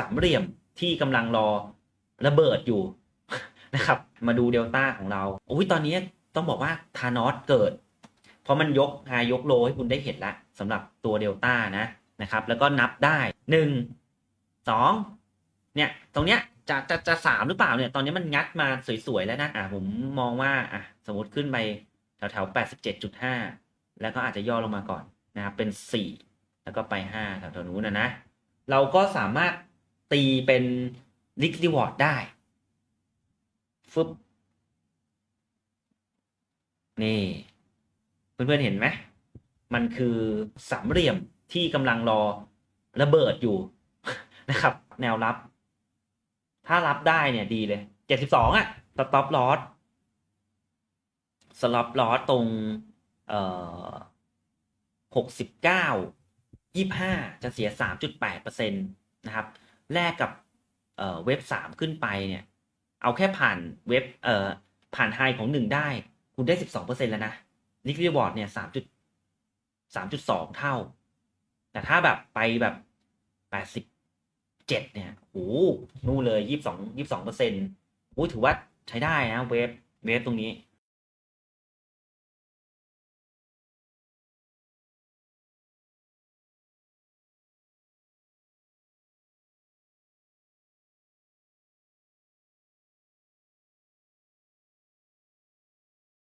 สามเหลี่ยมที่กำลังรอระเบิดอยู่นะครับ มาดูเดลต้าของเราโอ้ยตอนนี้ต้องบอกว่าทานอสเกิด เพราะมันยกไฮยกโลให้คุณได้เห็นละสำหรับตัวเดลต้านะนะครับ แล้วก็นับได้หนึ่งสองเนี่ยตรงเนี้ยจะจะจะสามหรือเปล่าเนี่ย ตอนนี้มันงัดมาสวยๆแล้วนะ อะผมมองว่าอะสมมติขึ้นไปแถวๆแปดสิบเจ็ดจุดห้าแล้วก็อาจจะย่อลงมาก่อนนะครับเป็นสี่แล้วก็ไปห้าแถวๆนู้นนะนะ เราก็สามารถ ตีเป็นลิกรีวอร์ดได้ฟึบนี่ เพื่อนๆเห็นไหม มันคือสามเหลี่ยมที่กำลังรอระเบิดอยู่นะครับ แนวรับ ถ้ารับได้เนี่ยดีเลย เจ็ดสิบสองอะสต็อปลอสสต็อปลอสตรง เอ่อหกสิบเก้ายี่ห้าจะเสียสามจุดแปดเปอร์เซ็นตนะครับ แลกกับเอ่อเว็บสามขึ้นไปเนี่ย เอาแค่ผ่านเว็บเอ่อผ่านไฮของหนึ่งได้ คุณได้สิบสองเปอร์เซ็นแล้วนะลิควิดวอร์ดเนี่ยสามจุดสามจุดสองเท่า แต่ถ้าแบบไปแบบแปดสิบเจ็ดเนี่ยโอ้โนู่นเลยยี่สิบสองยี่สิบสองเปอร์เซ็นต์โอ้ยถือว่าใช้ได้นะเวฟเวฟตรงนี้